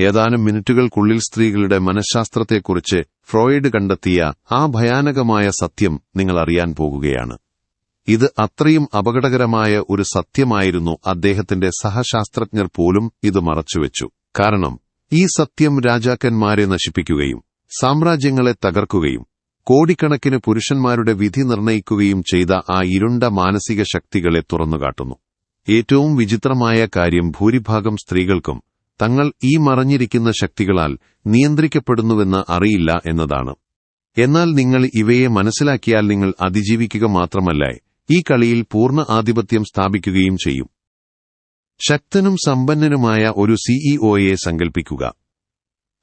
ഏതാനും മിനിറ്റുകൾക്കുള്ളിൽ സ്ത്രീകളുടെ മനഃശാസ്ത്രത്തെക്കുറിച്ച് ഫ്രോയിഡ് കണ്ടെത്തിയ ആ ഭയാനകമായ സത്യം നിങ്ങൾ അറിയാൻ പോകുകയാണ്. ഇത് അത്രയും അപകടകരമായ ഒരു സത്യമായിരുന്നു അദ്ദേഹത്തിന്റെ സഹശാസ്ത്രജ്ഞർ പോലും ഇത് മറച്ചുവെച്ചു. കാരണം ഈ സത്യം രാജാക്കന്മാരെ നശിപ്പിക്കുകയും സാമ്രാജ്യങ്ങളെ തകർക്കുകയും കോടിക്കണക്കിന് പുരുഷന്മാരുടെ വിധി നിർണയിക്കുകയും ചെയ്ത ആ ഇരുണ്ട മാനസിക ശക്തികളെ തുറന്നുകാട്ടുന്നു. ഏറ്റവും വിചിത്രമായ കാര്യം ഭൂരിഭാഗം സ്ത്രീകൾക്കും തങ്ങൾ ഈ മറഞ്ഞിരിക്കുന്ന ശക്തികളാൽ നിയന്ത്രിക്കപ്പെടുന്നുവെന്ന് അറിയില്ല എന്നതാണ്. എന്നാൽ നിങ്ങൾ ഇവയെ മനസ്സിലാക്കിയാൽ നിങ്ങൾ അതിജീവിക്കുക മാത്രമല്ല ഈ കളിയിൽ പൂർണ ആധിപത്യം സ്ഥാപിക്കുകയും ചെയ്യും. ശക്തനും സമ്പന്നനുമായ ഒരു സിഇഒയെ സങ്കൽപ്പിക്കുക.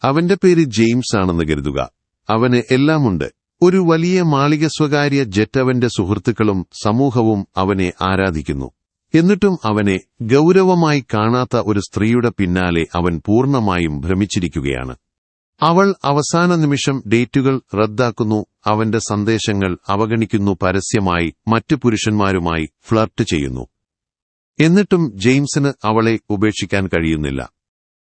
അവന്റെ പേര് ജെയിംസ് ആണെന്ന് കരുതുക. അവന് എല്ലാമുണ്ട്. ഒരു വലിയ മാളിക സ്വകാര്യ ജെറ്റ് അവന്റെ സുഹൃത്തുക്കളും സമൂഹവും അവനെ ആരാധിക്കുന്നു. എന്നിട്ടും അവനെ ഗൗരവമായി കാണാത്ത ഒരു സ്ത്രീയുടെ പിന്നാലെ അവൻ പൂർണമായും ഭ്രമിച്ചിരിക്കുകയാണ്. അവൾ അവസാന നിമിഷം ഡേറ്റുകൾ റദ്ദാക്കുന്നു അവന്റെ സന്ദേശങ്ങൾ അവഗണിക്കുന്നു പരസ്യമായി മറ്റു പുരുഷന്മാരുമായി ഫ്ലർട്ട് ചെയ്യുന്നു. എന്നിട്ടും ജെയിംസിന് അവളെ ഉപേക്ഷിക്കാൻ കഴിയുന്നില്ല.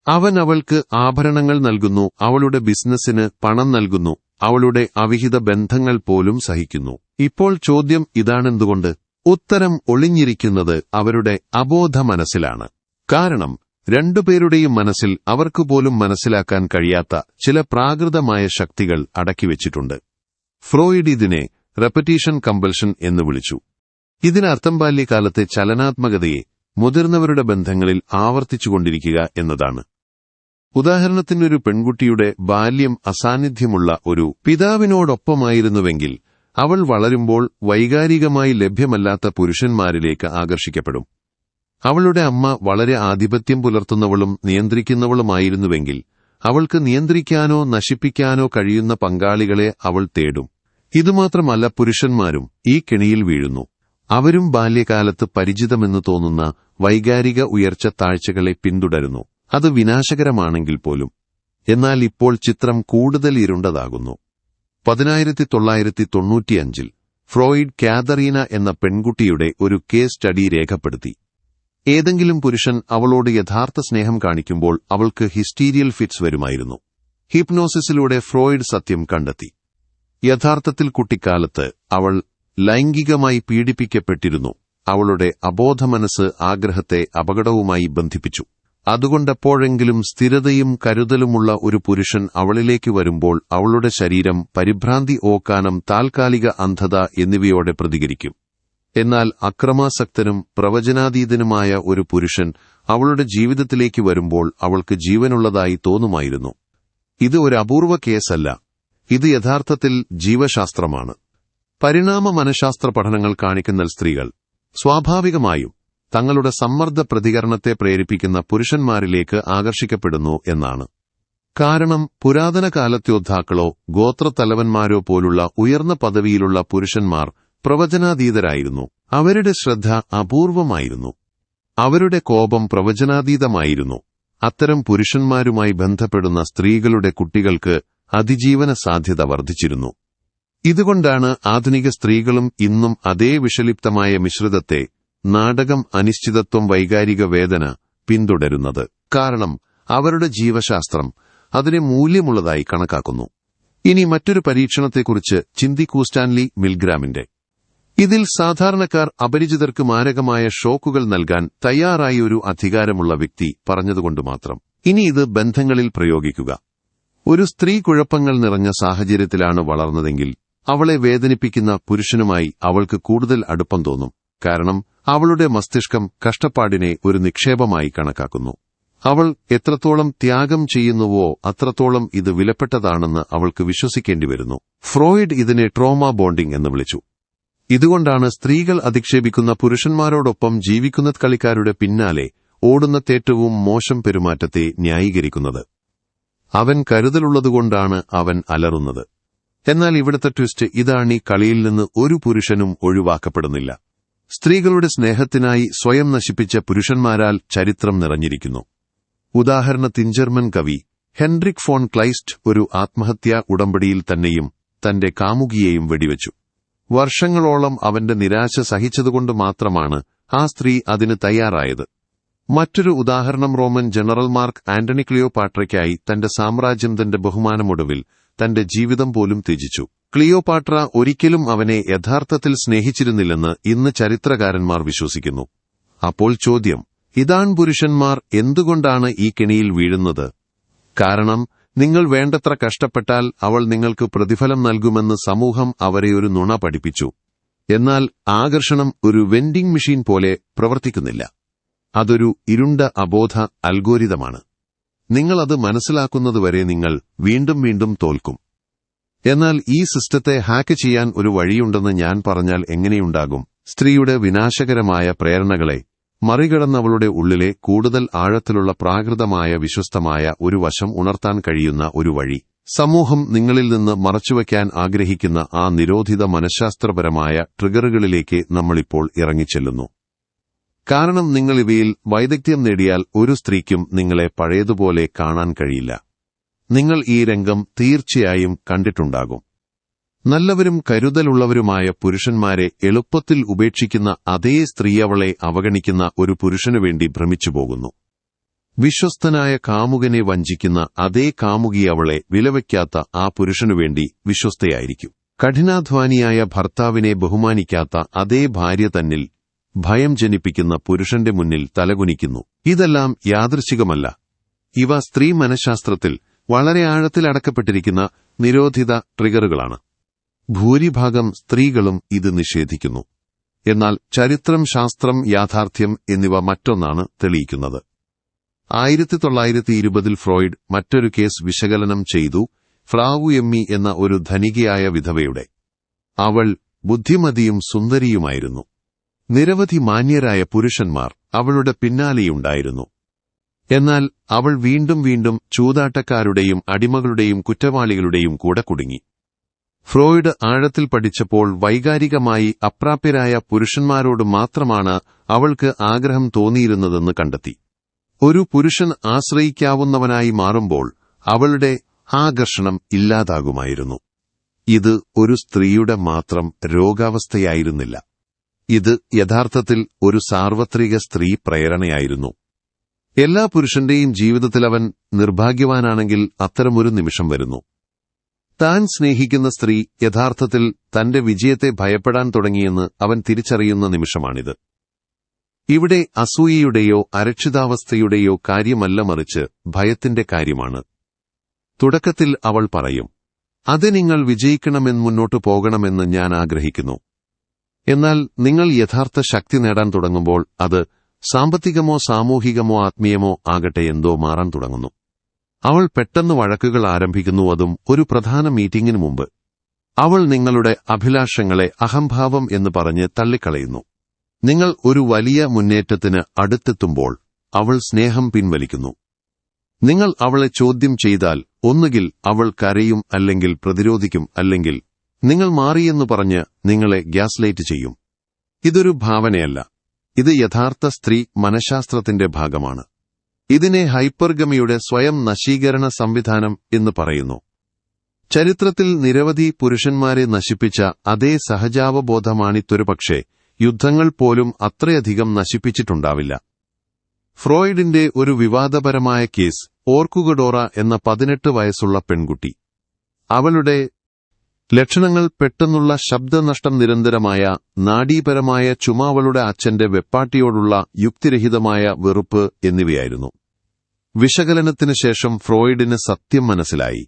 അവൻ അവൾക്ക് ആഭരണങ്ങൾ നൽകുന്നു അവളുടെ ബിസിനസ്സിന് പണം നൽകുന്നു അവളുടെ അവിഹിത ബന്ധങ്ങൾ പോലും സഹിക്കുന്നു. ഇപ്പോൾ ചോദ്യം ഇതാണെന്തുകൊണ്ട്? ഉത്തരം ഒളിഞ്ഞിരിക്കുന്നത് അവരുടെ അബോധ മനസ്സിലാണ്. കാരണം രണ്ടുപേരുടെയും മനസ്സിൽ അവർക്ക് പോലും മനസ്സിലാക്കാൻ കഴിയാത്ത ചില പ്രാകൃതമായ ശക്തികൾ അടക്കിവെച്ചിട്ടുണ്ട് ഫ്രോയിഡ് ഇതിനെ റെപ്പറ്റീഷൻ കമ്പൽഷൻ എന്ന് വിളിച്ചു. ഇതിനർത്ഥം ബാല്യകാലത്തെ ചലനാത്മകതയെ മുതിർന്നവരുടെ ബന്ധങ്ങളിൽ ആവർത്തിച്ചുകൊണ്ടിരിക്കുക എന്നതാണ്. ഉദാഹരണത്തിനൊരു പെൺകുട്ടിയുടെ ബാല്യം അസാന്നിധ്യമുള്ള ഒരു പിതാവിനോടൊപ്പമായിരുന്നുവെങ്കിൽ അവൾ വളരുമ്പോൾ വൈകാരികമായി ലഭ്യമല്ലാത്ത പുരുഷന്മാരിലേക്ക് ആകർഷിക്കപ്പെടും. അവളുടെ അമ്മ വളരെ ആധിപത്യം പുലർത്തുന്നവളും നിയന്ത്രിക്കുന്നവളുമായിരുന്നുവെങ്കിൽ അവൾക്ക് നിയന്ത്രിക്കാനോ നശിപ്പിക്കാനോ കഴിയുന്ന പങ്കാളികളെ അവൾ തേടും. ഇതുമാത്രമല്ല പുരുഷന്മാരും ഈ കെണിയിൽ വീഴുന്നു. അവരും ബാല്യകാലത്ത് പരിചിതമെന്ന് തോന്നുന്ന വൈകാരിക ഉയർച്ച താഴ്ചകളെ പിന്തുടരുന്നു. അത് വിനാശകരമാണെങ്കിൽ പോലും. എന്നാൽ ഇപ്പോൾ ചിത്രം കൂടുതൽ ഇരുണ്ടതാകുന്നു. പതിനായിരത്തി തൊള്ളായിരത്തി തൊണ്ണൂറ്റിയഞ്ചിൽ ഫ്രോയിഡ് കാതറീന എന്ന പെൺകുട്ടിയുടെ ഒരു കേസ് സ്റ്റഡി രേഖപ്പെടുത്തി. ഏതെങ്കിലും പുരുഷൻ അവളോട് യഥാർത്ഥ സ്നേഹം കാണിക്കുമ്പോൾ അവൾക്ക് ഹിസ്റ്റീരിയൽ ഫിറ്റ്സ് വരുമായിരുന്നു. ഹിപ്നോസിസിലൂടെ ഫ്രോയിഡ് സത്യം കണ്ടെത്തി. യഥാർത്ഥത്തിൽ കുട്ടിക്കാലത്ത് അവൾ ലൈംഗികമായി പീഡിപ്പിക്കപ്പെട്ടിരുന്നു. അവളുടെ അബോധമനസ് ആഗ്രഹത്തെ അപകടവുമായി ബന്ധിപ്പിച്ചു. അതുകൊണ്ടെപ്പോഴെങ്കിലും സ്ഥിരതയും കരുതലുമുള്ള ഒരു പുരുഷൻ അവളിലേക്ക് വരുമ്പോൾ അവളുടെ ശരീരം പരിഭ്രാന്തി ഓക്കാനം താൽക്കാലിക അന്ധത എന്നിവയോടെ പ്രതികരിക്കും. എന്നാൽ അക്രമാസക്തനും പ്രവചനാതീതനുമായ ഒരു പുരുഷൻ അവളുടെ ജീവിതത്തിലേക്ക് വരുമ്പോൾ അവൾക്ക് ജീവനുള്ളതായി തോന്നുമായിരുന്നു. ഇത് ഒരു അപൂർവ കേസല്ല. ഇത് യഥാർത്ഥത്തിൽ ജീവശാസ്ത്രമാണ്. പരിണാമ മനഃശാസ്ത്ര പഠനങ്ങൾ കാണിക്കുന്ന സ്ത്രീകൾ സ്വാഭാവികമായും തങ്ങളുടെ സമ്മർദ്ദ പ്രതികരണത്തെ പ്രേരിപ്പിക്കുന്ന പുരുഷന്മാരിലേക്ക് ആകർഷിക്കപ്പെടുന്നു എന്നാണ്. കാരണം പുരാതന കാലത്യോദ്ധാക്കളോ ഗോത്രത്തലവന്മാരോ പോലുള്ള ഉയർന്ന പദവിയിലുള്ള പുരുഷന്മാർ പ്രവചനാതീതരായിരുന്നു. അവരുടെ ശ്രദ്ധ അപൂർവമായിരുന്നു. അവരുടെ കോപം പ്രവചനാതീതമായിരുന്നു. അത്തരം പുരുഷന്മാരുമായി ബന്ധപ്പെടുന്ന സ്ത്രീകളുടെ കുട്ടികൾക്ക് അതിജീവന സാധ്യത വർദ്ധിച്ചിരുന്നു. ഇതുകൊണ്ടാണ് ആധുനിക സ്ത്രീകളും ഇന്നും അതേ വിഷലിപ്തമായ മിശ്രിതത്തെ നാടകം അനിശ്ചിതത്വം വൈകാരിക വേദന പിന്തുടരുന്നത്. കാരണം അവരുടെ ജീവശാസ്ത്രം അതിനെ മൂല്യമുള്ളതായി കണക്കാക്കുന്നു. ഇനി മറ്റൊരു പരീക്ഷണത്തെക്കുറിച്ച് ചിന്തിക്കൂ സ്റ്റാൻലി മിൽഗ്രാമിന്റെ. ഇതിൽ സാധാരണക്കാർ അപരിചിതർക്ക് മാരകമായ ഷോക്കുകൾ നൽകാൻ തയ്യാറായ ഒരു അധികാരമുള്ള വ്യക്തി പറഞ്ഞതുകൊണ്ട് മാത്രം. ഇനി ഇത് ബന്ധങ്ങളിൽ പ്രയോഗിക്കുക. ഒരു സ്ത്രീ കുഴപ്പങ്ങൾ നിറഞ്ഞ സാഹചര്യത്തിലാണ് വളർന്നതെങ്കിൽ അവളെ വേദനിപ്പിക്കുന്ന പുരുഷനുമായി അവൾക്ക് കൂടുതൽ അടുപ്പം തോന്നും. കാരണം അവളുടെ മസ്തിഷ്കം കഷ്ടപ്പാടിനെ ഒരു നിക്ഷേപമായി കണക്കാക്കുന്നു. അവൾ എത്രത്തോളം ത്യാഗം ചെയ്യുന്നുവോ അത്രത്തോളം ഇത് വിലപ്പെട്ടതാണെന്ന് അവൾക്ക് വിശ്വസിക്കേണ്ടി വരുന്നു. ഫ്രോയിഡ് ഇതിനെ ട്രോമ ബോണ്ടിംഗ് എന്ന് വിളിച്ചു. ഇതുകൊണ്ടാണ് സ്ത്രീകൾ അധിക്ഷേപിക്കുന്ന പുരുഷന്മാരോടൊപ്പം ജീവിക്കുന്ന കളിക്കാരുടെ പിന്നാലെ ഓടുന്ന തേറ്റവും മോശം പെരുമാറ്റത്തെ ന്യായീകരിക്കുന്നത്. അവൻ കരുതലുള്ളതുകൊണ്ടാണ് അവൻ അലറുന്നത്. എന്നാൽ ഇവിടുത്തെ ട്വിസ്റ്റ് ഇതാണ് ഈ കളിയിൽ നിന്ന് ഒരു പുരുഷനും ഒഴിവാക്കപ്പെടുന്നില്ല. സ്ത്രീകളുടെ സ്നേഹത്തിനായി സ്വയം നശിപ്പിച്ച പുരുഷന്മാരാൽ ചരിത്രം നിറഞ്ഞിരിക്കുന്നു. ഉദാഹരണത്തിന് ജർമ്മൻ കവി ഹെൻറിക് ഫോൺ ക്ലൈസ്റ്റ് ഒരു ആത്മഹത്യാ ഉടമ്പടിയിൽ തന്നെയും തന്റെ കാമുകിയെയും വെടിവെച്ചു. വർഷങ്ങളോളം അവന്റെ നിരാശ സഹിച്ചതുകൊണ്ട് മാത്രമാണ് ആ സ്ത്രീ അതിന് തയ്യാറായത്. മറ്റൊരു ഉദാഹരണം റോമൻ ജനറൽ മാർക്ക് ആന്റണി ക്ലിയോപാട്രയ്ക്കായി തന്റെ സാമ്രാജ്യം തന്റെ ബഹുമാനമൊടുവിൽ തന്റെ ജീവിതം പോലും ത്യജിച്ചു. ക്ലിയോപാട്ര ഒരിക്കലും അവനെ യഥാർത്ഥത്തിൽ സ്നേഹിച്ചിരുന്നില്ലെന്ന് ഇന്ന് ചരിത്രകാരന്മാർ വിശ്വസിക്കുന്നു. അപ്പോൾ ചോദ്യം ഇതാൺ പുരുഷന്മാർ എന്തുകൊണ്ടാണ് ഈ കെണിയിൽ വീഴുന്നത്? കാരണം നിങ്ങൾ വേണ്ടത്ര കഷ്ടപ്പെട്ടാൽ അവൾ നിങ്ങൾക്ക് പ്രതിഫലം നൽകുമെന്ന് സമൂഹം അവരെ ഒരു നുണ പഠിപ്പിച്ചു. എന്നാൽ ആകർഷണം ഒരു വെൻഡിംഗ് മെഷീൻ പോലെ പ്രവർത്തിക്കുന്നില്ല. അതൊരു ഇരുണ്ട അബോധ അൽഗോരിതമാണ്. നിങ്ങളത് മനസ്സിലാക്കുന്നതുവരെ നിങ്ങൾ വീണ്ടും വീണ്ടും തോൽക്കും. എന്നാൽ ഈ സിസ്റ്റത്തെ ഹാക്ക് ചെയ്യാൻ ഒരു വഴിയുണ്ടെന്ന് ഞാൻ പറഞ്ഞാൽ എങ്ങനെയുണ്ടാകും? സ്ത്രീയുടെ വിനാശകരമായ പ്രേരണകളെ മറികടന്നവളുടെ ഉള്ളിലെ കൂടുതൽ ആഴത്തിലുള്ള പ്രാകൃതമായ വിശ്വസ്തമായ ഒരു വശം ഉണർത്താൻ കഴിയുന്ന ഒരു വഴി. സമൂഹം നിങ്ങളിൽ നിന്ന് മറച്ചുവെക്കാൻ ആഗ്രഹിക്കുന്ന ആ നിരോധിത മനഃശാസ്ത്രപരമായ ട്രിഗറുകളിലേക്ക് നമ്മളിപ്പോൾ ഇറങ്ങിച്ചെല്ലുന്നു. കാരണം നിങ്ങൾ ഇവയിൽ വൈദഗ്ധ്യം നേടിയാൽ ഒരു സ്ത്രീക്കും നിങ്ങളെ പഴയതുപോലെ കാണാൻ കഴിയില്ല. നിങ്ങൾ ഈ രംഗം തീർച്ചയായും കണ്ടിട്ടുണ്ടാകും. നല്ലവരും കരുതലുള്ളവരുമായ പുരുഷന്മാരെ എളുപ്പത്തിൽ ഉപേക്ഷിക്കുന്ന അതേ സ്ത്രീ അവളെ അവഗണിക്കുന്ന ഒരു പുരുഷനുവേണ്ടി ഭ്രമിച്ചുപോകുന്നു. വിശ്വസ്തനായ കാമുകനെ വഞ്ചിക്കുന്ന അതേ കാമുകി അവളെ വിലവയ്ക്കാത്ത ആ പുരുഷനുവേണ്ടി വിശ്വസ്തയായിരിക്കും. കഠിനാധ്വാനിയായ ഭർത്താവിനെ ബഹുമാനിക്കാത്ത അതേ ഭാര്യ തന്നിൽ ഭയം ജനിപ്പിക്കുന്ന പുരുഷന്റെ മുന്നിൽ തലകുനിക്കുന്നു. ഇതെല്ലാം യാദൃശികമല്ല. ഇവ സ്ത്രീ മനഃശാസ്ത്രത്തിൽ വളരെ ആഴത്തിൽ അടക്കപ്പെട്ടിരിക്കുന്ന നിരോധിത ട്രിഗറുകളാണ്. ഭൂരിഭാഗം സ്ത്രീകളും ഇത് നിഷേധിക്കുന്നു. എന്നാൽ ചരിത്രം ശാസ്ത്രം യാഥാർത്ഥ്യം എന്നിവ മറ്റൊന്നാണ് തെളിയിക്കുന്നത്. ആയിരത്തി തൊള്ളായിരത്തി ഇരുപതിൽ ഫ്രോയിഡ് മറ്റൊരു കേസ് വിശകലനം ചെയ്തു ഫ്ലാവു എമ്മി എന്ന ഒരു ധനികയായ വിധവയുടെ. അവൾ ബുദ്ധിമതിയും സുന്ദരിയുമായിരുന്നു. നിരവധി മാന്യരായ പുരുഷന്മാർ അവളുടെ പിന്നാലെയുണ്ടായിരുന്നു. എന്നാൽ അവൾ വീണ്ടും വീണ്ടും ചൂതാട്ടക്കാരുടെയും അടിമകളുടെയും കുറ്റവാളികളുടെയും കൂടെ കുടുങ്ങി. ഫ്രോയിഡ് ആഴത്തിൽ പഠിച്ചപ്പോൾ വൈകാരികമായി അപ്രാപ്യരായ പുരുഷന്മാരോട് മാത്രമാണ് അവൾക്ക് ആഗ്രഹം തോന്നിയിരുന്നതെന്ന് കണ്ടെത്തി. ഒരു പുരുഷൻ ആശ്രയിക്കാവുന്നവനായി മാറുമ്പോൾ അവളുടെ ആകർഷണം ഇല്ലാതാകുമായിരുന്നു. ഇത് ഒരു സ്ത്രീയുടെ മാത്രം രോഗാവസ്ഥയായിരുന്നില്ല. ഇത് യഥാർത്ഥത്തിൽ ഒരു സാർവത്രിക സ്ത്രീ പ്രേരണയായിരുന്നു. എല്ലാ പുരുഷന്റെയും ജീവിതത്തിൽ അവൻ നിർഭാഗ്യവാനാണെങ്കിൽ അത്തരമൊരു നിമിഷം വരുന്നു. താൻ സ്നേഹിക്കുന്ന സ്ത്രീ യഥാർത്ഥത്തിൽ തന്റെ വിജയത്തെ ഭയപ്പെടാൻ തുടങ്ങിയെന്ന് അവൻ തിരിച്ചറിയുന്ന നിമിഷമാണിത്. ഇവിടെ അസൂയയുടെയോ അരക്ഷിതാവസ്ഥയുടെയോ കാര്യമല്ല മറിച്ച് ഭയത്തിന്റെ കാര്യമാണ്. തുടക്കത്തിൽ അവൾ പറയും അത് നിങ്ങൾ വിജയിക്കണമെന്ന് മുന്നോട്ടു പോകണമെന്ന് ഞാൻ ആഗ്രഹിക്കുന്നു. എന്നാൽ നിങ്ങൾ യഥാർത്ഥ ശക്തി നേടാൻ തുടങ്ങുമ്പോൾ അത് സാമ്പത്തികമോ സാമൂഹികമോ ആത്മീയമോ ആകട്ടെ എന്തോ മാറാൻ തുടങ്ങുന്നു. അവൾ പെട്ടെന്ന് വഴക്കുകൾ ആരംഭിക്കുന്നു അതും ഒരു പ്രധാന മീറ്റിംഗിന് മുമ്പ്. അവൾ നിങ്ങളുടെ അഭിലാഷങ്ങളെ അഹംഭാവം എന്ന് പറഞ്ഞ് തള്ളിക്കളയുന്നു. നിങ്ങൾ ഒരു വലിയ മുന്നേറ്റത്തിന് അടുത്തെത്തുമ്പോൾ അവൾ സ്നേഹം പിൻവലിക്കുന്നു. നിങ്ങൾ അവളെ ചോദ്യം ചെയ്താൽ ഒന്നുകിൽ അവൾ കരയും അല്ലെങ്കിൽ പ്രതിരോധിക്കും അല്ലെങ്കിൽ നിങ്ങൾ മാറിയെന്ന് പറഞ്ഞ് നിങ്ങളെ ഗ്യാസ്ലൈറ്റ് ചെയ്യും. ഇതൊരു ഭാവനയല്ല. ഇത് യഥാർത്ഥ സ്ത്രീ മനഃശാസ്ത്രത്തിന്റെ ഭാഗമാണ്. ഇതിനെ ഹൈപ്പർഗമിയുടെ സ്വയം നശീകരണ സംവിധാനം എന്ന് പറയുന്നു. ചരിത്രത്തിൽ നിരവധി പുരുഷന്മാരെ നശിപ്പിച്ച അതേ സഹജാവബോധമാണിത്തൊരു പക്ഷേ യുദ്ധങ്ങൾ പോലും അത്രയധികം നശിപ്പിച്ചിട്ടുണ്ടാവില്ല. ഫ്രോയിഡിന്റെ ഒരു വിവാദപരമായ കേസ് ഓർക്കുഗഡോറ എന്ന പതിനെട്ട് വയസ്സുള്ള പെൺകുട്ടി. അവളുടെ ലക്ഷണങ്ങൾ പെട്ടെന്നുള്ള ശബ്ദനഷ്ടം നിരന്തരമായ നാഡീപരമായ ചുമാവളുടെ അച്ഛന്റെ വെപ്പാട്ടിയോടുള്ള യുക്തിരഹിതമായ വെറുപ്പ് എന്നിവയായിരുന്നു. വിശകലനത്തിനു ശേഷം ഫ്രോയിഡിന് സത്യം മനസ്സിലായി.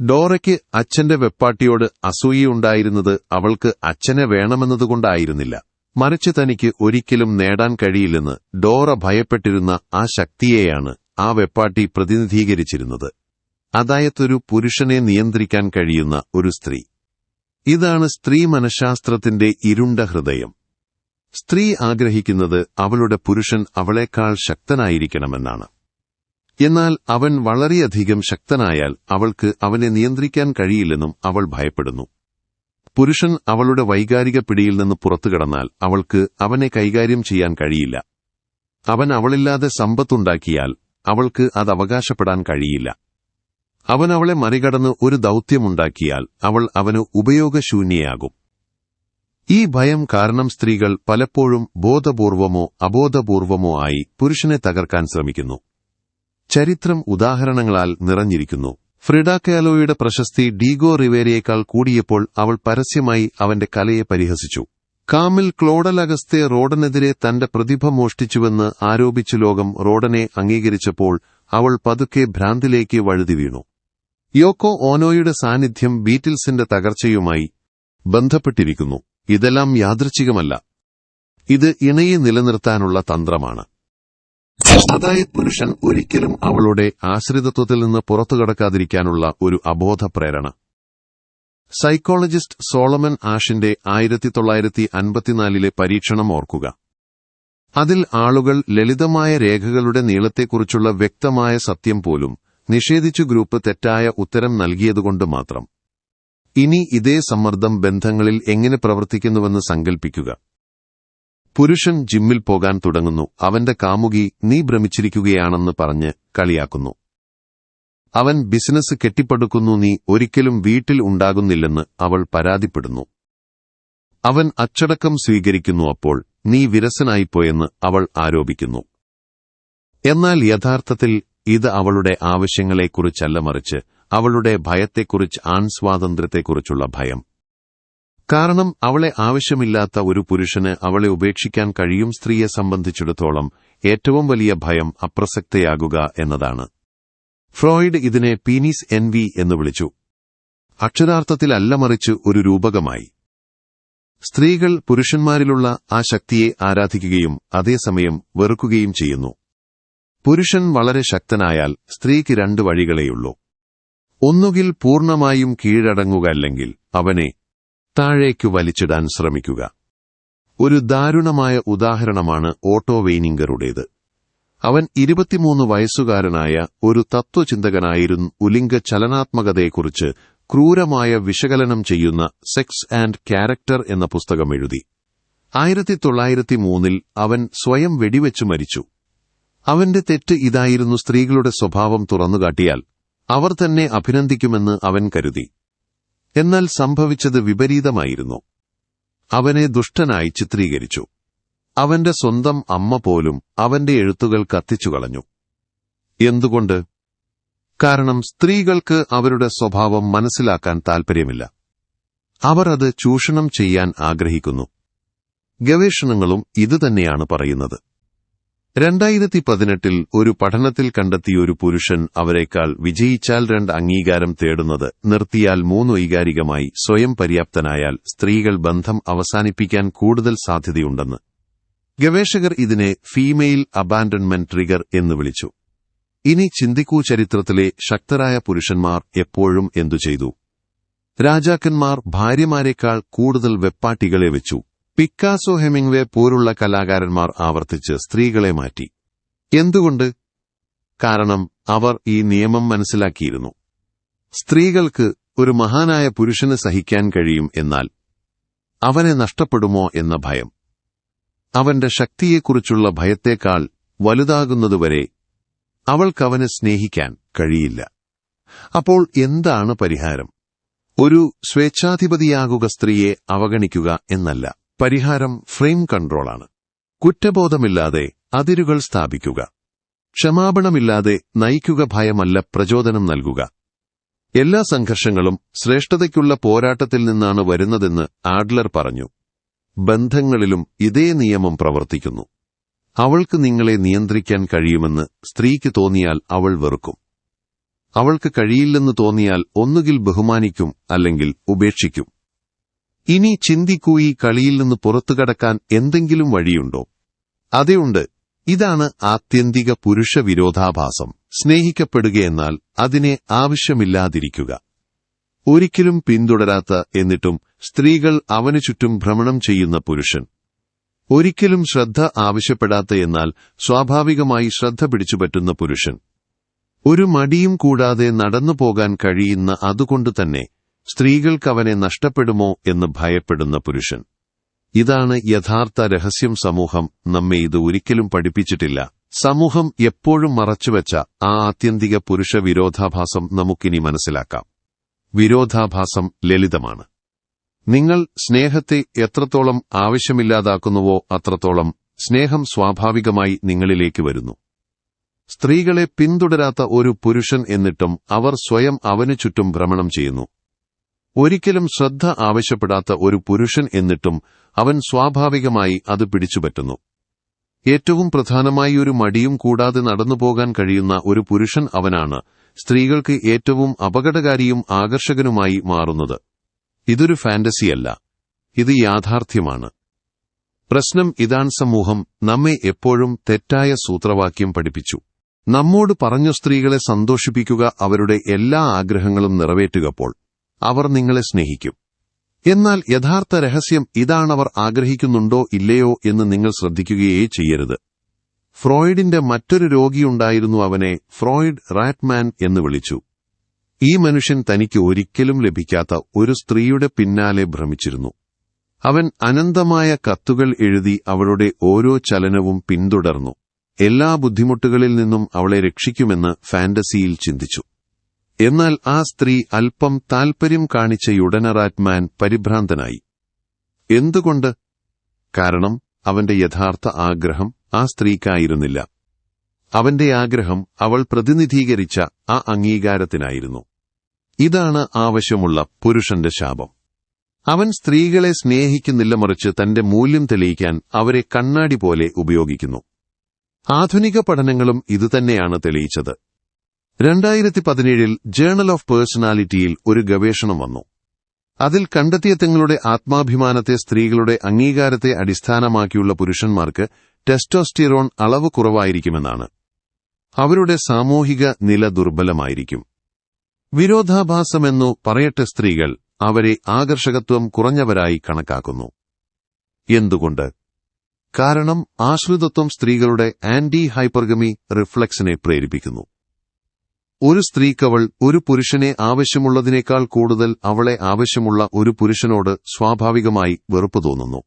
ഡോറയ്ക്ക് അച്ഛന്റെ വെപ്പാട്ടിയോട് അസൂയയുണ്ടായിരുന്നത് അവൾക്ക് അച്ഛനെ വേണമെന്നതുകൊണ്ടായിരുന്നില്ല. മറിച്ച് തനിക്ക് ഒരിക്കലും നേടാൻ കഴിയില്ലെന്ന് ഡോറ ഭയപ്പെട്ടിരുന്ന ആ ശക്തിയെയാണ് ആ വെപ്പാട്ടി പ്രതിനിധീകരിച്ചിരുന്നത്. അതായത്തൊരു പുരുഷനെ നിയന്ത്രിക്കാൻ കഴിയുന്ന ഒരു സ്ത്രീ. ഇതാണ് സ്ത്രീ മനഃശാസ്ത്രത്തിന്റെ ഇരുണ്ട ഹൃദയം. സ്ത്രീ ആഗ്രഹിക്കുന്നത് അവളുടെ പുരുഷൻ അവളെക്കാൾ ശക്തനായിരിക്കണമെന്നാണ്. എന്നാൽ അവൻ വളരെയധികം ശക്തനായാൽ അവൾക്ക് അവനെ നിയന്ത്രിക്കാൻ കഴിയില്ലെന്നും അവൾ ഭയപ്പെടുന്നു. പുരുഷൻ അവളുടെ വൈകാരിക പിടിയിൽ നിന്ന് പുറത്തുകടന്നാൽ അവൾക്ക് അവനെ കൈകാര്യം ചെയ്യാൻ കഴിയില്ല. അവൻ അവളില്ലാതെ സമ്പത്തുണ്ടാക്കിയാൽ അവൾക്ക് അത് അവകാശപ്പെടാൻ കഴിയില്ല. അവൻ അവളെ മറികടന്ന് ഒരു ദൗത്യമുണ്ടാക്കിയാൽ അവൾ അവന് ഉപയോഗശൂന്യയാകും. ഈ ഭയം കാരണം സ്ത്രീകൾ പലപ്പോഴും ബോധപൂർവമോ അബോധപൂർവമോ ആയി പുരുഷനെ തകർക്കാൻ ശ്രമിക്കുന്നു. ചരിത്രം ഉദാഹരണങ്ങളാൽ നിറഞ്ഞിരിക്കുന്നു. ഫ്രിഡ കാലോയുടെ പ്രശസ്തി ഡീഗോ റിവേരയേക്കാൾ കൂടിയപ്പോൾ അവൾ പരസ്യമായി അവന്റെ കലയെ പരിഹസിച്ചു. കാമിൽ ക്ലോഡലഗസ്തെ റോഡനെതിരെ തന്റെ പ്രതിഭ മോഷ്ടിച്ചുവെന്ന് ആരോപിച്ചു ലോകം റോഡനെ അംഗീകരിച്ചപ്പോൾ അവൾ പതുക്കെ ഭ്രാന്തിലേക്ക് വഴുതി വീണു യോക്കോ ഓനോയുടെ സാന്നിധ്യം ബീറ്റിൽസിന്റെ തകർച്ചയുമായി ബന്ധപ്പെട്ടിരിക്കുന്നു. ഇതെല്ലാം യാദൃച്ഛികമല്ല. ഇത് ഇണയെ നിലനിർത്താനുള്ള തന്ത്രമാണ്. അതായത് പുരുഷൻ ഒരിക്കലും അവളുടെ ആശ്രിതത്വത്തിൽ നിന്ന് പുറത്തു കടക്കാതിരിക്കാനുള്ള ഒരു അബോധ പ്രേരണ. സൈക്കോളജിസ്റ്റ് സോളമൻ ആഷിന്റെ ആയിരത്തി തൊള്ളായിരത്തി അൻപത്തിനാലിലെ പരീക്ഷണം ഓർക്കുക. അതിൽ ആളുകൾ ലളിതമായ രേഖകളുടെ നീളത്തെക്കുറിച്ചുള്ള വ്യക്തമായ സത്യം പോലും നിഷേധിച്ചു ഗ്രൂപ്പ് തെറ്റായ ഉത്തരം നൽകിയതുകൊണ്ട് മാത്രം. ഇനി ഇതേ സമ്മർദ്ദം ബന്ധങ്ങളിൽ എങ്ങനെ പ്രവർത്തിക്കുന്നുവെന്ന് സങ്കൽപ്പിക്കുക. പുരുഷൻ ജിമ്മിൽ പോകാൻ തുടങ്ങുന്നു. അവന്റെ കാമുകി നീ ഭ്രമിച്ചിരിക്കുകയാണെന്ന് പറഞ്ഞ് കളിയാക്കുന്നു. അവൻ ബിസിനസ് കെട്ടിപ്പടുക്കുന്നു. നീ ഒരിക്കലും വീട്ടിൽ ഉണ്ടാകുന്നില്ലെന്ന് അവൾ പരാതിപ്പെടുന്നു. അവൻ അച്ചടക്കം സ്വീകരിക്കുന്നു അപ്പോൾ നീ വിരസനായിപ്പോയെന്ന് അവൾ ആരോപിക്കുന്നു. എന്നാൽ യഥാർത്ഥത്തിൽ ഇത് അവളുടെ ആവശ്യങ്ങളെക്കുറിച്ചല്ല മറിച്ച് അവളുടെ ഭയത്തെക്കുറിച്ച് ആൺ സ്വാതന്ത്ര്യത്തെക്കുറിച്ചുള്ള ഭയം. കാരണം അവളെ ആവശ്യമില്ലാത്ത ഒരു പുരുഷന് അവളെ ഉപേക്ഷിക്കാൻ കഴിയും സ്ത്രീയെ സംബന്ധിച്ചിടത്തോളം ഏറ്റവും വലിയ ഭയം അപ്രസക്തയാകുക എന്നതാണ്. ഫ്രോയിഡ് ഇതിനെ പീനീസ് എൻവി എന്ന് വിളിച്ചു. അക്ഷരാർത്ഥത്തിലല്ല മറിച്ച് ഒരു രൂപകമായി. സ്ത്രീകൾ പുരുഷന്മാരിലുള്ള ആ ശക്തിയെ ആരാധിക്കുകയും അതേസമയം വെറുക്കുകയും ചെയ്യുന്നു. പുരുഷൻ വളരെ ശക്തനായാൽ സ്ത്രീക്ക് രണ്ടു വഴികളെയുള്ളൂ. ഒന്നുകിൽ പൂർണമായും കീഴടങ്ങുക അല്ലെങ്കിൽ അവനെ താഴേക്കു വലിച്ചിടാൻ ശ്രമിക്കുക. ഒരു ദാരുണമായ ഉദാഹരണമാണ് ഓട്ടോ വെയ്നിങ്കറുടേത് അവൻ ഇരുപത്തിമൂന്ന് വയസ്സുകാരനായ ഒരു തത്വചിന്തകനായിരുന്നു ഉലിംഗ ചലനാത്മകതയെക്കുറിച്ച് ക്രൂരമായ വിശകലനം ചെയ്യുന്ന സെക്സ് ആൻഡ് ക്യാരക്ടർ എന്ന പുസ്തകം എഴുതി. ആയിരത്തി തൊള്ളായിരത്തി മൂന്നിൽ അവൻ സ്വയം വെടിവെച്ചു മരിച്ചു. അവന്റെ തെറ്റ് ഇതായിരുന്നു സ്ത്രീകളുടെ സ്വഭാവം തുറന്നുകാട്ടിയാൽ അവർ തന്നെ അഭിനന്ദിക്കുമെന്ന് അവൻ കരുതി. എന്നാൽ സംഭവിച്ചത് വിപരീതമായിരുന്നു. അവനെ ദുഷ്ടനായി ചിത്രീകരിച്ചു. അവന്റെ സ്വന്തം അമ്മ പോലും അവന്റെ എഴുത്തുകൾ കത്തിച്ചു കളഞ്ഞു എന്തുകൊണ്ട്? കാരണം സ്ത്രീകൾക്ക് അവരുടെ സ്വഭാവം മനസ്സിലാക്കാൻ താൽപ്പര്യമില്ല. അവർ അത് ചൂഷണം ചെയ്യാൻ ആഗ്രഹിക്കുന്നു. ഗവേഷണങ്ങളും ഇതുതന്നെയാണ് പറയുന്നത്. രണ്ടായിരത്തി പതിനെട്ടിൽ ഒരു പഠനത്തിൽ കണ്ടെത്തിയ ഒരു പുരുഷൻ അവരെക്കാൾ വിജയിച്ചാൽ രണ്ട് അംഗീകാരം തേടുന്നത് നിർത്തിയാൽ മൂന്ന് വൈകാരികമായി സ്വയം പര്യാപ്തനായാൽ സ്ത്രീകൾ ബന്ധം അവസാനിപ്പിക്കാൻ കൂടുതൽ സാധ്യതയുണ്ടെന്ന്. ഗവേഷകർ ഇതിനെ ഫീമെയിൽ അബാൻഡൺമെന്റ് ട്രിഗർ എന്ന് വിളിച്ചു. ഇനി ചിന്തിക്കൂ ചരിത്രത്തിലെ ശക്തരായ പുരുഷന്മാർ എപ്പോഴും എന്തു ചെയ്തു? രാജാക്കന്മാർ ഭാര്യമാരെക്കാൾ കൂടുതൽ വെപ്പാട്ടികളെ വെച്ചു. പിക്കാസോ ഹെമിംഗ്വേ പോലുള്ള കലാകാരന്മാർ ആവർത്തിച്ച് സ്ത്രീകളെ മാറ്റി. എന്തുകൊണ്ട്? കാരണം അവർ ഈ നിയമം മനസ്സിലാക്കിയിരുന്നു. സ്ത്രീകൾക്ക് ഒരു മഹാനായ പുരുഷന് സഹിക്കാൻ കഴിയും എന്നാൽ അവനെ നഷ്ടപ്പെടുമോ എന്ന ഭയം. അവന്റെ ശക്തിയെക്കുറിച്ചുള്ള ഭയത്തേക്കാൾ വലുതാകുന്നതുവരെ അവൾക്കവനെ സ്നേഹിക്കാൻ കഴിയില്ല. അപ്പോൾ എന്താണ് പരിഹാരം? ഒരു സ്വേച്ഛാധിപതിയാകുക സ്ത്രീയെ അവഗണിക്കുക എന്നല്ല. പരിഹാരം ഫ്രെയിം കൺട്രോളാണ്. കുറ്റബോധമില്ലാതെ അതിരുകൾ സ്ഥാപിക്കുക. ക്ഷമാപണമില്ലാതെ നയിക്കുക ഭയമല്ല പ്രചോദനം നൽകുക. എല്ലാ സംഘർഷങ്ങളും ശ്രേഷ്ഠതയ്ക്കുള്ള പോരാട്ടത്തിൽ നിന്നാണ് വരുന്നതെന്ന് ആഡ്ലർ പറഞ്ഞു. ബന്ധങ്ങളിലും ഇതേ നിയമം പ്രവർത്തിക്കുന്നു. അവൾക്ക് നിങ്ങളെ നിയന്ത്രിക്കാൻ കഴിയുമെന്ന് സ്ത്രീക്ക് തോന്നിയാൽ അവൾ വെറുക്കും. അവൾക്ക് കഴിയില്ലെന്ന് തോന്നിയാൽ ഒന്നുകിൽ ബഹുമാനിക്കും അല്ലെങ്കിൽ ഉപേക്ഷിക്കും. ഇനി ചിന്തിക്കൂ ഈ കളിയിൽ നിന്ന് പുറത്തു കടക്കാൻ എന്തെങ്കിലും വഴിയുണ്ടോ? അതെയുണ്ട്. ഇതാണ് ആത്യന്തിക പുരുഷ വിരോധാഭാസം. സ്നേഹിക്കപ്പെടുകയെന്നാൽ അതിനെ ആവശ്യമില്ലാതിരിക്കുക. ഒരിക്കലും പിന്തുടരാത്ത എന്നിട്ടും സ്ത്രീകൾ അവനു ചുറ്റും ഭ്രമണം ചെയ്യുന്ന പുരുഷൻ. ഒരിക്കലും ശ്രദ്ധ ആവശ്യപ്പെടാത്ത എന്നാൽ സ്വാഭാവികമായി ശ്രദ്ധ പിടിച്ചുപറ്റുന്ന പുരുഷൻ. ഒരു മടിയും കൂടാതെ നടന്നു പോകാൻ കഴിയുന്ന അതുകൊണ്ട് തന്നെ സ്ത്രീകൾക്കവനെ നഷ്ടപ്പെടുമോ എന്ന് ഭയപ്പെടുന്ന പുരുഷൻ. ഇതാണ് യഥാർത്ഥ രഹസ്യം സമൂഹം നമ്മെ ഇത് ഒരിക്കലും പഠിപ്പിച്ചിട്ടില്ല. സമൂഹം എപ്പോഴും മറച്ചുവെച്ച ആ ആത്യന്തിക പുരുഷ വിരോധാഭാസം നമുക്കിനി മനസ്സിലാക്കാം. വിരോധാഭാസം ലളിതമാണ്. നിങ്ങൾ സ്നേഹത്തെ എത്രത്തോളം ആവശ്യമില്ലാതാക്കുന്നുവോ അത്രത്തോളം സ്നേഹം സ്വാഭാവികമായി നിങ്ങളിലേക്ക് വരുന്നു. സ്ത്രീകളെ പിന്തുടരാത്ത ഒരു പുരുഷൻ എന്നിട്ടും അവർ സ്വയം അവനു ചുറ്റും ഭ്രമണം ചെയ്യുന്നു. ഒരിക്കലും ശ്രദ്ധ ആവശ്യപ്പെടാത്ത ഒരു പുരുഷൻ എന്നിട്ടും അവൻ സ്വാഭാവികമായി അത് പിടിച്ചുപറ്റുന്നു. ഏറ്റവും പ്രധാനമായി ഒരു മടിയും കൂടാതെ നടന്നുപോകാൻ കഴിയുന്ന ഒരു പുരുഷൻ അവനാണ് സ്ത്രീകൾക്ക് ഏറ്റവും അപകടകാരിയും ആകർഷകനുമായി മാറുന്നത്. ഇതൊരു ഫാന്റസിയല്ല. ഇത് യാഥാർത്ഥ്യമാണ്. പ്രശ്നം ഇതാൻ സമൂഹം നമ്മെ എപ്പോഴും തെറ്റായ സൂത്രവാക്യം പഠിപ്പിച്ചു. നമ്മോട് പറഞ്ഞു സ്ത്രീകളെ സന്തോഷിപ്പിക്കുക അവരുടെ എല്ലാ ആഗ്രഹങ്ങളും നിറവേറ്റുകപ്പോൾ അവർ നിങ്ങളെ സ്നേഹിക്കും. എന്നാൽ യഥാർത്ഥ രഹസ്യം ഇതാണവർ ആഗ്രഹിക്കുന്നുണ്ടോ ഇല്ലയോ എന്ന് നിങ്ങൾ ശ്രദ്ധിക്കുകയേ ചെയ്യരുത്. ഫ്രോയിഡിന്റെ മറ്റൊരു രോഗിയുണ്ടായിരുന്നു അവനെ ഫ്രോയിഡ് റാറ്റ്മാൻ എന്ന് വിളിച്ചു. ഈ മനുഷ്യൻ തനിക്ക് ഒരിക്കലും ലഭിക്കാത്ത ഒരു സ്ത്രീയുടെ പിന്നാലെ ഭ്രമിച്ചിരുന്നു. അവൻ അനന്തമായ കത്തുകൾ എഴുതി അവളുടെ ഓരോ ചലനവും പിന്തുടർന്നു. എല്ലാ ബുദ്ധിമുട്ടുകളിൽ നിന്നും അവളെ രക്ഷിക്കുമെന്ന് ഫാന്റസിയിൽ ചിന്തിച്ചു. എന്നാൽ ആ സ്ത്രീ അല്പം താൽപര്യം കാണിച്ച യുടനറാറ്റ്മാൻ പരിഭ്രാന്തനായി. എന്തുകൊണ്ട്? കാരണം അവന്റെ യഥാർത്ഥ ആഗ്രഹം ആ സ്ത്രീക്കായിരുന്നില്ല. അവന്റെ ആഗ്രഹം അവൾ പ്രതിനിധീകരിച്ച ആ അംഗീകാരത്തിനായിരുന്നു. ഇതാണ് ആവശ്യമുള്ള പുരുഷന്റെ ശാപം. അവൻ സ്ത്രീകളെ സ്നേഹിക്കുന്നില്ല മറിച്ച് തന്റെ മൂല്യം തെളിയിക്കാൻ അവരെ കണ്ണാടി പോലെ ഉപയോഗിക്കുന്നു. ആധുനിക പഠനങ്ങളും ഇതുതന്നെയാണ് തെളിയിച്ചത്. രണ്ടായിരത്തി പതിനേഴിൽ ജേണൽ ഓഫ് പേഴ്സണാലിറ്റിയിൽ ഒരു ഗവേഷണം വന്നു. അതിൽ കണ്ടെത്തിയ തങ്ങളുടെ ആത്മാഭിമാനത്തെ സ്ത്രീകളുടെ അംഗീകാരത്തെ അടിസ്ഥാനമാക്കിയുള്ള പുരുഷന്മാർക്ക് ടെസ്റ്റോസ്റ്റിറോൺ അളവ് കുറവായിരിക്കുമെന്നാണ്. അവരുടെ സാമൂഹിക നില ദുർബലമായിരിക്കും. വിരോധാഭാസമെന്നു പറയട്ടെ സ്ത്രീകൾ അവരെ ആകർഷകത്വം കുറഞ്ഞവരായി കണക്കാക്കുന്നു. എന്തുകൊണ്ട്? കാരണം ആശ്രിതത്വം സ്ത്രീകളുടെ ആന്റി ഹൈപ്പർഗമി റിഫ്ലക്സിനെ പ്രേരിപ്പിക്കുന്നു. ഒരു സ്ത്രീക്കവൾ ഒരു പുരുഷനെ ആവശ്യമുള്ളതിനേക്കാൾ കൂടുതൽ അവളെ ആവശ്യമുള്ള ഒരു പുരുഷനോട് സ്വാഭാവികമായി വെറുപ്പ് തോന്നുന്നു.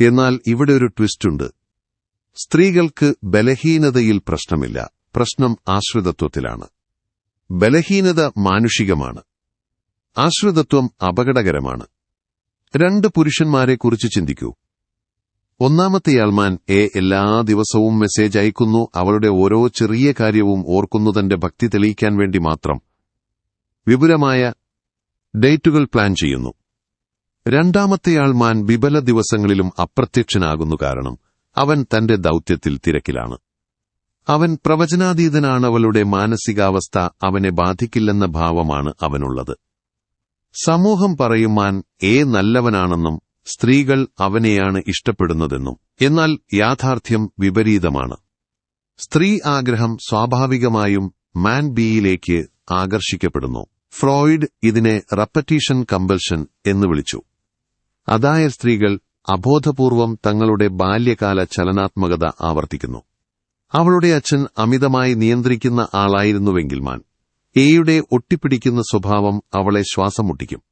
എന്നാൽ ഇവിടെ ഒരു ട്വിസ്റ്റുണ്ട്. സ്ത്രീകൾക്ക് ബലഹീനതയിൽ പ്രശ്നമില്ല. പ്രശ്നം ആശ്രിതത്വത്തിലാണ്. ബലഹീനത മാനുഷികമാണ്. ആശ്രിതത്വം അപകടകരമാണ്. രണ്ട് പുരുഷന്മാരെക്കുറിച്ച് ചിന്തിക്കൂ. ഒന്നാമത്തെയാൾമാൻ എ എല്ലാ ദിവസവും മെസ്സേജ് അയക്കുന്നു അവളുടെ ഓരോ ചെറിയ കാര്യവും ഓർക്കുന്നു തന്റെ ഭക്തി തെളിയിക്കാൻ വേണ്ടി മാത്രം. വിപുലമായ ഡേറ്റുകൾ പ്ലാൻ ചെയ്യുന്നു. രണ്ടാമത്തെയാൾമാൻ വിപല ദിവസങ്ങളിലും അപ്രത്യക്ഷനാകുന്നു കാരണം അവൻ തന്റെ ദൗത്യത്തിൽ തിരക്കിലാണ്. അവൻ പ്രവചനാതീതനാണവളുടെ മാനസികാവസ്ഥ അവനെ ബാധിക്കില്ലെന്ന ഭാവമാണ് അവനുള്ളത്. സമൂഹം പറയുമാൻ എ നല്ലവനാണെന്നും സ്ത്രീകൾ അവനെയാണ് ഇഷ്ടപ്പെടുന്നതെന്നും എന്നാൽ യാഥാർത്ഥ്യം വിപരീതമാണ്. സ്ത്രീ ആഗ്രഹം സ്വാഭാവികമായും മാൻ ബിയിലേക്ക് ആകർഷിക്കപ്പെടുന്നു. ഫ്രോയിഡ് ഇതിനെ റപ്പറ്റീഷൻ കമ്പൽഷൻ എന്ന് വിളിച്ചു. അതായ സ്ത്രീകൾ അബോധപൂർവം തങ്ങളുടെ ബാല്യകാല ചലനാത്മകത ആവർത്തിക്കുന്നു. അവളുടെ അച്ഛൻ അമിതമായി നിയന്ത്രിക്കുന്ന ആളായിരുന്നുവെങ്കിൽ മാൻ. എയുടെ ഒട്ടിപ്പിടിക്കുന്ന സ്വഭാവം അവളെ ശ്വാസം മുട്ടിക്കും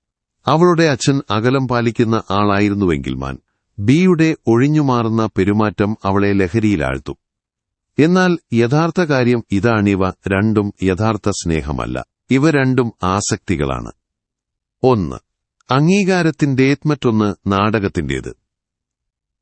അവളുടെ അച്ഛൻ അകലം പാലിക്കുന്ന ആളായിരുന്നുവെങ്കിൽ മാൻ ബിയുടെ ഒഴിഞ്ഞുമാറുന്ന പെരുമാറ്റം അവളെ ലഹരിയിലാഴ്ത്തും. എന്നാൽ യഥാർത്ഥ കാര്യം ഇതാണിവ രണ്ടും യഥാർത്ഥ സ്നേഹമല്ല. ഇവ രണ്ടും ആസക്തികളാണ്. ഒന്ന് അംഗീകാരത്തിന്റേത് മറ്റൊന്ന് നാടകത്തിന്റേത്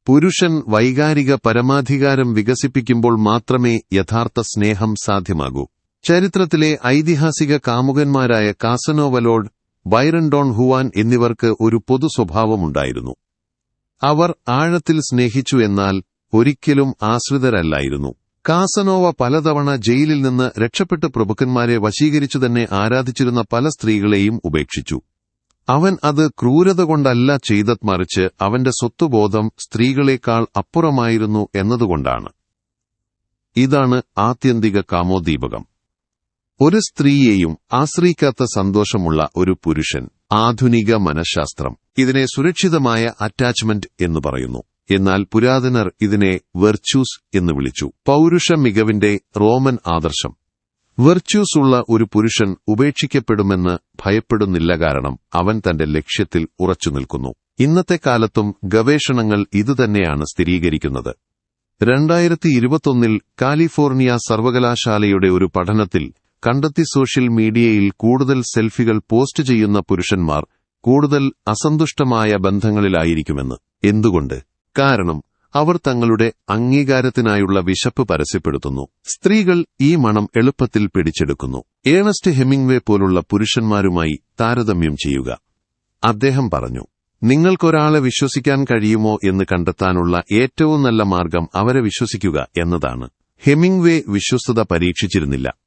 പുരുഷൻ വൈകാരിക പരമാധികാരം വികസിപ്പിക്കുമ്പോൾ മാത്രമേ യഥാർത്ഥ സ്നേഹം സാധ്യമാകൂ. ചരിത്രത്തിലെ ഐതിഹാസിക കാമുകന്മാരായ Casanova Lord Byron Don Juan എന്നിവർക്ക് ഒരു പൊതു സ്വഭാവമുണ്ടായിരുന്നു. അവർ ആഴത്തിൽ സ്നേഹിച്ചു എന്നാൽ ഒരിക്കലും ആശ്രിതരല്ലായിരുന്നു. കാസനോവ പലതവണ ജയിലിൽ നിന്ന് രക്ഷപ്പെട്ട് പ്രഭുക്കന്മാരെ വശീകരിച്ചു തന്നെ ആരാധിച്ചിരുന്ന പല സ്ത്രീകളെയും ഉപേക്ഷിച്ചു. അവൻ അത് ക്രൂരത കൊണ്ടല്ല ചെയ്തത് മറിച്ച് അവന്റെ സ്വത്തുബോധം സ്ത്രീകളെക്കാൾ അപ്പുറമായിരുന്നു എന്നതുകൊണ്ടാണ്. ഇതാണ് ആത്യന്തിക കാമോദ്ദീപകം. ഒരു സ്ത്രീയെയും ആശ്രയിക്കാത്ത സന്തോഷമുള്ള ഒരു പുരുഷൻ. ആധുനിക മനഃശാസ്ത്രം. ഇതിനെ സുരക്ഷിതമായ അറ്റാച്ച്മെന്റ് എന്ന് പറയുന്നു. എന്നാൽ പുരാതനർ ഇതിനെ വെർച്യൂസ് എന്ന് വിളിച്ചു. പൗരുഷ മികവിന്റെ റോമൻ ആദർശം. വെർച്യൂസ് ഉള്ള ഒരു പുരുഷൻ ഉപേക്ഷിക്കപ്പെടുമെന്ന് ഭയപ്പെടുന്നില്ല കാരണം അവൻ തന്റെ ലക്ഷ്യത്തിൽ ഉറച്ചു നിൽക്കുന്നു. ഇന്നത്തെ കാലത്തും ഗവേഷണങ്ങൾ ഇതുതന്നെയാണ് സ്ഥിരീകരിക്കുന്നത്. രണ്ടായിരത്തി ഇരുപത്തൊന്നിൽ കാലിഫോർണിയ സർവകലാശാലയുടെ ഒരു പഠനത്തിൽ കണ്ടെത്തി സോഷ്യൽ മീഡിയയിൽ കൂടുതൽ സെൽഫികൾ പോസ്റ്റ് ചെയ്യുന്ന പുരുഷന്മാർ കൂടുതൽ അസന്തുഷ്ടമായ ബന്ധങ്ങളിലായിരിക്കുമെന്ന്. എന്തുകൊണ്ട്? കാരണം അവർ തങ്ങളുടെ അംഗീകാരത്തിനായുള്ള വിശപ്പ് പരസ്യപ്പെടുത്തുന്നു. സ്ത്രീകൾ ഈ മണം എളുപ്പത്തിൽ പിടിച്ചെടുക്കുന്നു. ഏണസ്റ്റ് ഹെമിംഗ്വേ പോലുള്ള പുരുഷന്മാരുമായി താരതമ്യം ചെയ്യുക. അദ്ദേഹം പറഞ്ഞു നിങ്ങൾക്കൊരാളെ വിശ്വസിക്കാൻ കഴിയുമോ എന്ന് കണ്ടെത്താനുള്ള ഏറ്റവും നല്ല മാർഗം അവരെ വിശ്വസിക്കുക എന്നതാണ്. ഹെമിംഗ്വേ വിശ്വസ്തത പരീക്ഷിച്ചിരുന്നില്ല.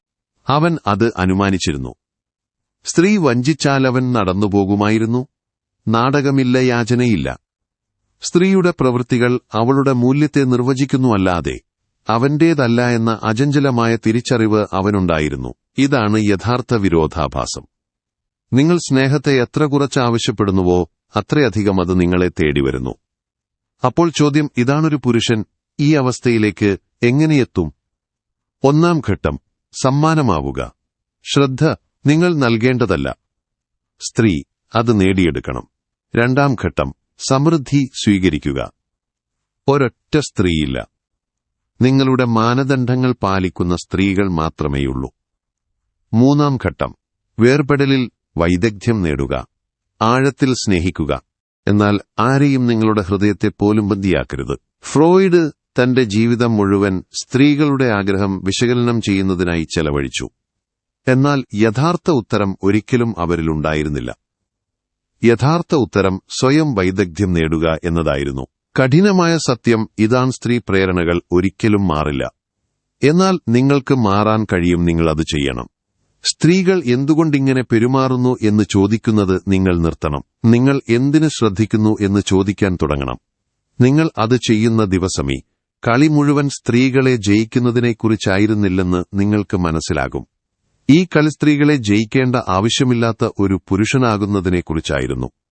അവൻ അത് അനുമാനിച്ചിരുന്നു. സ്ത്രീ വഞ്ചിച്ചാലവൻ നടന്നുപോകുമായിരുന്നു. നാടകമില്ല യാചനയില്ല. സ്ത്രീയുടെ പ്രവൃത്തികൾ അവളുടെ മൂല്യത്തെ നിർവചിക്കുന്നുവല്ലാതെ അവന്റേതല്ല എന്ന അചഞ്ചലമായ തിരിച്ചറിവ് അവനുണ്ടായിരുന്നു. ഇതാണ് യഥാർത്ഥ വിരോധാഭാസം. നിങ്ങൾ സ്നേഹത്തെ എത്ര കുറച്ച് ആവശ്യപ്പെടുന്നുവോ അത്രയധികം അത് നിങ്ങളെ തേടിവരുന്നു. അപ്പോൾ ചോദ്യം ഇതാണൊരു പുരുഷൻ ഈ അവസ്ഥയിലേക്ക് എങ്ങനെയെത്തും ഒന്നാം ഘട്ടം സമ്മാനമാവുക. ശ്രദ്ധ നിങ്ങൾ നൽകേണ്ടതല്ല. സ്ത്രീ അത് നേടിയെടുക്കണം. രണ്ടാം ഘട്ടം സമൃദ്ധി സ്വീകരിക്കുക. ഒരൊറ്റ സ്ത്രീയില്ല. നിങ്ങളുടെ മാനദണ്ഡങ്ങൾ പാലിക്കുന്ന സ്ത്രീകൾ മാത്രമേയുള്ളൂ. മൂന്നാം ഘട്ടം വേർപെടലിൽ വൈദഗ്ധ്യം നേടുക. ആഴത്തിൽ സ്നേഹിക്കുക. എന്നാൽ ആരെയും നിങ്ങളുടെ ഹൃദയത്തെ പോലും ബന്ധിയാക്കരുത്. ഫ്രോയിഡ് തന്റെ ജീവിതം മുഴുവൻ സ്ത്രീകളുടെ ആഗ്രഹം വിശകലനം ചെയ്യുന്നതിനായി ചെലവഴിച്ചു. എന്നാൽ യഥാർത്ഥ ഉത്തരം ഒരിക്കലും അവരിലുണ്ടായിരുന്നില്ല. യഥാർത്ഥ ഉത്തരം സ്വയം വൈദഗ്ധ്യം നേടുക എന്നതായിരുന്നു. കഠിനമായ സത്യം ഇതാൻ സ്ത്രീ പ്രേരണകൾ ഒരിക്കലും മാറില്ല. എന്നാൽ നിങ്ങൾക്ക് മാറാൻ കഴിയും നിങ്ങൾ അത് ചെയ്യണം. സ്ത്രീകൾ എന്തുകൊണ്ടിങ്ങനെ പെരുമാറുന്നു എന്ന് ചോദിക്കുന്നത് നിങ്ങൾ നിർത്തണം. നിങ്ങൾ എന്തിനു ശ്രദ്ധിക്കുന്നു എന്ന് ചോദിക്കാൻ തുടങ്ങണം. നിങ്ങൾ അത് ചെയ്യുന്ന ദിവസമേ കളി മുഴുവൻ സ്ത്രീകളെ ജയിക്കുന്നതിനെക്കുറിച്ചായിരുന്നില്ലെന്ന് നിങ്ങൾക്ക് മനസ്സിലാകും. ഈ കളി സ്ത്രീകളെ ജയിക്കേണ്ട ആവശ്യമില്ലാത്ത ഒരു പുരുഷനാകുന്നതിനെക്കുറിച്ചായിരുന്നു.